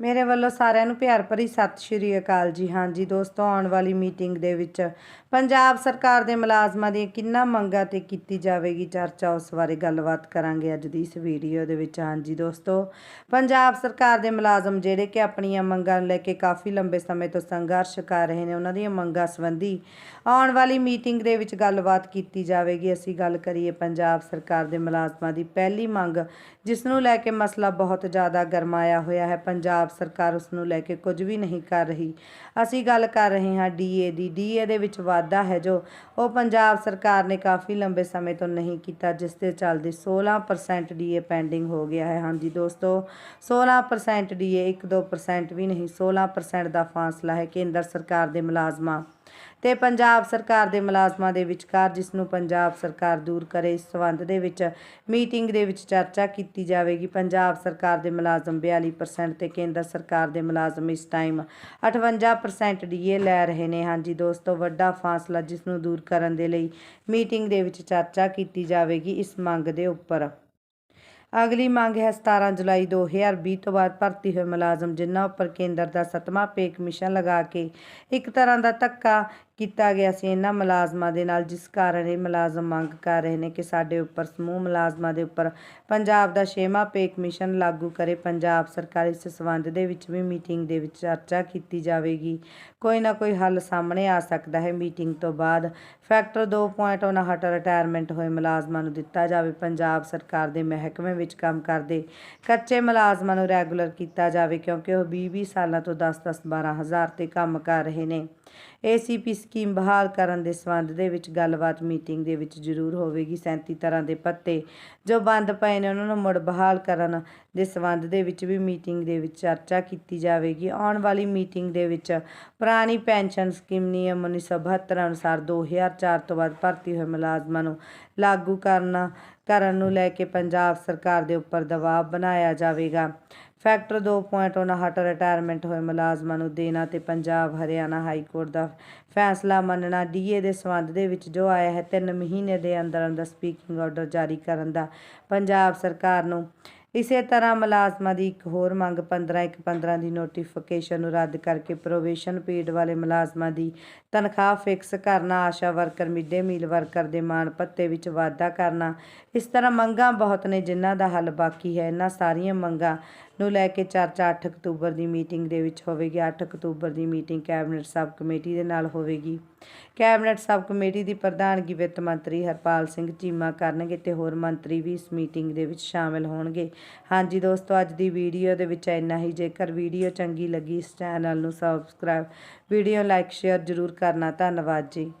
ਮੇਰੇ ਵੱਲੋਂ ਸਾਰਿਆਂ ਨੂੰ ਪਿਆਰ ਭਰੀ ਸਤਿ ਸ਼੍ਰੀ ਅਕਾਲ ਜੀ। ਹਾਂਜੀ ਦੋਸਤੋ, ਆਉਣ ਵਾਲੀ ਮੀਟਿੰਗ ਦੇ ਵਿੱਚ ਪੰਜਾਬ ਸਰਕਾਰ ਦੇ ਮੁਲਾਜ਼ਮਾਂ ਦੀਆਂ ਕਿੰਨਾ ਮੰਗਾਂ ਤੇ ਕੀਤੀ ਜਾਵੇਗੀ ਚਰਚਾ, ਉਸ ਬਾਰੇ ਗੱਲਬਾਤ ਕਰਾਂਗੇ ਅੱਜ ਦੀ ਇਸ ਵੀਡੀਓ ਦੇ ਵਿੱਚ। ਹਾਂਜੀ ਦੋਸਤੋ, ਪੰਜਾਬ ਸਰਕਾਰ ਦੇ ਮੁਲਾਜ਼ਮ ਜਿਹੜੇ ਕਿ ਆਪਣੀਆਂ ਮੰਗਾਂ ਨੂੰ ਲੈ ਕੇ ਕਾਫੀ ਲੰਬੇ ਸਮੇਂ ਤੋਂ ਸੰਘਰਸ਼ ਕਰ ਰਹੇ ਨੇ, ਉਹਨਾਂ ਦੀਆਂ ਮੰਗਾਂ ਸੰਬੰਧੀ ਆਉਣ ਵਾਲੀ ਮੀਟਿੰਗ ਦੇ ਵਿੱਚ ਗੱਲਬਾਤ ਕੀਤੀ ਜਾਵੇਗੀ। ਅਸੀਂ ਗੱਲ ਕਰੀਏ ਪੰਜਾਬ ਸਰਕਾਰ ਦੇ ਮੁਲਾਜ਼ਮਾਂ ਦੀ ਪਹਿਲੀ ਮੰਗ, ਜਿਸ ਨੂੰ ਲੈ ਕੇ ਮਸਲਾ ਬਹੁਤ ਜ਼ਿਆਦਾ ਗਰਮਾਇਆ ਹੋਇਆ ਹੈ। ਪੰਜਾਬ ਪੰਜਾਬ ਸਰਕਾਰ ਉਸ ਨੂੰ ਲੈ ਕੇ ਕੁਝ ਵੀ ਨਹੀਂ ਕਰ ਰਹੀ। ਅਸੀਂ ਗੱਲ ਕਰ ਰਹੇ ਹਾਂ ਡੀਏ ਦੀ। ਡੀਏ ਦੇ ਵਿੱਚ ਵਾਧਾ ਹੈ ਜੋ ਉਹ ਪੰਜਾਬ ਸਰਕਾਰ ਨੇ ਕਾਫੀ ਲੰਬੇ ਸਮੇਂ ਤੋਂ ਨਹੀਂ ਕੀਤਾ, ਜਿਸ ਦੇ ਚੱਲਦੇ 16% ਡੀਏ ਪੈਂਡਿੰਗ ਹੋ ਗਿਆ ਹੈ। ਹਾਂਜੀ ਦੋਸਤੋ 16% ਡੀਏ 1-2% ਵੀ ਨਹੀਂ 16% ਦਾ ਫਾਸਲਾ ਹੈ ਕੇਂਦਰ ਸਰਕਾਰ ਦੇ ਮੁਲਾਜ਼ਮਾਂ ਤੇ ਪੰਜਾਬ ਸਰਕਾਰ ਦੇ ਮੁਲਾਜ਼ਮਾਂ ਦੇ ਵਿਚਕਾਰ, ਜਿਸ ਨੂੰ ਪੰਜਾਬ ਸਰਕਾਰ ਦੂਰ ਕਰੇ, ਇਸ ਸੰਬੰਧ ਦੇ ਵਿੱਚ ਮੀਟਿੰਗ ਦੇ ਵਿੱਚ ਚਰਚਾ ਕੀਤੀ ਜਾਵੇਗੀ। ਪੰਜਾਬ ਸਰਕਾਰ ਦੇ ਮੁਲਾਜ਼ਮ 42% ਤੇ ਕੇਂਦਰ ਸਰਕਾਰ ਦੇ ਮੁਲਾਜ਼ਮ ਇਸ ਟਾਈਮ 58% ਡੀਏ ਲੈ ਰਹੇ ਨੇ। ਹਾਂਜੀ ਦੋਸਤੋ, ਵੱਡਾ ਫਾਸਲਾ ਜਿਸ ਨੂੰ ਦੂਰ ਕਰਨ ਦੇ ਲਈ ਮੀਟਿੰਗ ਦੇ ਵਿੱਚ ਚਰਚਾ ਕੀਤੀ ਜਾਵੇਗੀ ਇਸ ਮੰਗ ਦੇ ਉੱਪਰ। ਅਗਲੀ ਮੰਗ ਹੈ 17 ਜੁਲਾਈ 2020 ਤੋਂ ਬਾਅਦ ਭਰਤੀ ਹੋਏ ਮੁਲਾਜ਼ਮ, ਜਿਨ੍ਹਾਂ ਉੱਪਰ ਕੇਂਦਰ ਦਾ ਸੱਤਵਾਂ ਪੇ ਕਮਿਸ਼ਨ ਲਗਾ ਕੇ ਇੱਕ ਤਰ੍ਹਾਂ ਦਾ ਧੱਕਾ ਕੀਤਾ ਗਿਆ ਸੀ। ਇਹਨਾਂ ਮੁਲਾਜ਼ਮਾਂ ਦੇ ਨਾਲ, ਜਿਸ ਕਾਰਨ ਇਹ ਮੁਲਾਜ਼ਮ ਮੰਗ ਕਰ ਰਹੇ ਨੇ ਕਿ ਸਾਡੇ ਉੱਪਰ ਸਮੂਹ ਮੁਲਾਜ਼ਮਾਂ ਦੇ ਉੱਪਰ ਪੰਜਾਬ ਦਾ ਛੇਵਾਂ ਪੇ ਕਮਿਸ਼ਨ ਲਾਗੂ ਕਰੇ। ਪੰਜਾਬ ਸਰਕਾਰ ਇਸ ਸੰਬੰਧ ਦੇ ਵਿੱਚ ਵੀ ਮੀਟਿੰਗ ਦੇ ਵਿੱਚ ਚਰਚਾ ਕੀਤੀ ਜਾਵੇਗੀ। ਕੋਈ ਨਾ ਕੋਈ ਹੱਲ ਸਾਹਮਣੇ ਆ ਸਕਦਾ ਹੈ। ਮੀਟਿੰਗ ਤੋਂ ਬਾਅਦ ਫੈਕਟਰ 2.59 ਰਿਟਾਇਰਮੈਂਟ ਹੋਏ ਮੁਲਾਜ਼ਮਾਂ ਨੂੰ ਦਿੱਤਾ ਜਾਵੇ। ਪੰਜਾਬ ਸਰਕਾਰ ਦੇ ਮਹਿਕਮੇ ਵਿੱਚ ਕੰਮ ਕਰਦੇ। ਕੱਚੇ ਮੁਲਾਜ਼ਮਾਂ ਨੂੰ ਰੈਗੂਲਰ ਕੀਤਾ ਜਾਵੇ ਕਿਉਂਕਿ ਉਹ 20-20 ਸਾਲਾਂ ਤੋਂ 10-10 12 ਹਜ਼ਾਰ ਤੇ ਕੰਮ ਕਰ ਰਹੇ ਨੇ। ਏਸੀਪੀ ਸਕੀਮ ਬਹਾਲ ਕਰਨ ਦੇ ਸੰਬੰਧ ਦੇ ਵਿੱਚ ਗੱਲਬਾਤ ਮੀਟਿੰਗ ਦੇ ਵਿੱਚ ਜ਼ਰੂਰ ਹੋਵੇਗੀ। 37 ਤਰ੍ਹਾਂ ਦੇ ਪੱਤੇ ਜੋ ਬੰਦ ਪਏ ਨੇ, ਉਹਨਾਂ ਨੂੰ ਮੁੜ ਬਹਾਲ ਕਰਨ ਦੇ ਸੰਬੰਧ ਦੇ ਵਿੱਚ ਵੀ ਮੀਟਿੰਗ ਦੇ ਵਿੱਚ ਚਰਚਾ ਕੀਤੀ ਜਾਵੇਗੀ। ਆਉਣ ਵਾਲੀ ਮੀਟਿੰਗ ਦੇ ਵਿੱਚ ਪੁਰਾਣੀ ਪੈਨਸ਼ਨ ਸਕੀਮ ਨਿਯਮ 1972 ਅਨੁਸਾਰ 2004 ਤੋਂ ਬਾਅਦ ਭਰਤੀ ਹੋਏ ਮੁਲਾਜ਼ਮਾਂ ਨੂੰ ਲਾਗੂ ਕਰਨਾ, ਕਰਨ ਨੂੰ ਲੈ ਕੇ ਪੰਜਾਬ ਸਰਕਾਰ ਦੇ ਉੱਪਰ ਦਬਾਅ ਬਣਾਇਆ ਜਾਵੇਗਾ। ਫੈਕਟਰ 2.59 ਰਿਟਾਇਰਮੈਂਟ ਹੋਏ ਮੁਲਾਜ਼ਮਾਂ ਨੂੰ ਦੇਣਾ ਤੇ ਪੰਜਾਬ, ਹਰਿਆਣਾ ਹਾਈ ਕੋਰਟ ਦਾ ਫੈਸਲਾ ਮੰਨਣਾ। ਡੀਏ ਦੇ ਸੰਬੰਧ ਦੇ ਵਿੱਚ ਜੋ ਆਇਆ ਹੈ 3 ਮਹੀਨੇ ਦੇ ਅੰਦਰ ਅੰਦਰ ਸਪੀਕਿੰਗ ਆਰਡਰ ਜਾਰੀ ਕਰਨ ਦਾ। ਪੰਜਾਬ ਸਰਕਾਰ ਨੂੰ ਇਸੇ ਤਰ੍ਹਾਂ ਮੁਲਾਜ਼ਮਾਂ ਦੀ ਇੱਕ ਹੋਰ ਮੰਗ 15 ਇੱਕ 15 ਦੀ ਨੋਟੀਫਿਕੇਸ਼ਨ ਨੂੰ ਰੱਦ ਕਰਕੇ ਪ੍ਰੋਬੇਸ਼ਨ ਪੀਰੀਅਡ ਵਾਲੇ ਮੁਲਾਜ਼ਮਾਂ ਦੀ ਤਨਖਾਹ ਫਿਕਸ ਕਰਨਾ, Asha worker midday meal worker ਦੇ ਮਾਣ ਭੱਤੇ ਵਿੱਚ ਵਾਧਾ ਕਰਨਾ। ਇਸ ਤਰ੍ਹਾਂ ਮੰਗਾਂ ਬਹੁਤ ਨੇ ਜਿਨ੍ਹਾਂ ਦਾ ਹੱਲ ਬਾਕੀ ਹੈ। ਇਹਨਾਂ ਸਾਰੀਆਂ ਮੰਗਾਂ ਨੂੰ ਲੈ ਕੇ ਚਰਚਾ 8 ਅਕਤੂਬਰ ਦੀ ਮੀਟਿੰਗ ਦੇ ਵਿੱਚ ਹੋਵੇਗੀ। 8 ਅਕਤੂਬਰ ਦੀ ਮੀਟਿੰਗ ਕੈਬਨਿਟ ਸਬ ਕਮੇਟੀ ਦੇ ਨਾਲ ਹੋਵੇਗੀ। ਕੈਬਨਿਟ ਸਬ ਕਮੇਟੀ ਦੀ ਪ੍ਰਧਾਨਗੀ ਵਿੱਤ ਮੰਤਰੀ ਹਰਪਾਲ ਸਿੰਘ ਚੀਮਾ ਕਰਨਗੇ ਤੇ ਹੋਰ ਮੰਤਰੀ ਵੀ ਇਸ ਮੀਟਿੰਗ ਦੇ ਵਿੱਚ ਸ਼ਾਮਿਲ ਹੋਣਗੇ। ਹਾਂਜੀ ਦੋਸਤੋ, ਅੱਜ ਦੀ ਵੀਡੀਓ ਦੇ ਵਿੱਚ ਇੰਨਾ ਹੀ। ਜੇਕਰ ਵੀਡੀਓ ਚੰਗੀ ਲੱਗੀ ਇਸ ਚੈਨਲ ਨੂੰ ਸਬਸਕ੍ਰਾਈਬ ਵੀਡੀਓ ਲਾਈਕ ਸ਼ੇਅਰ ਜ਼ਰੂਰ ਕਰਨਾ। ਧੰਨਵਾਦ ਜੀ।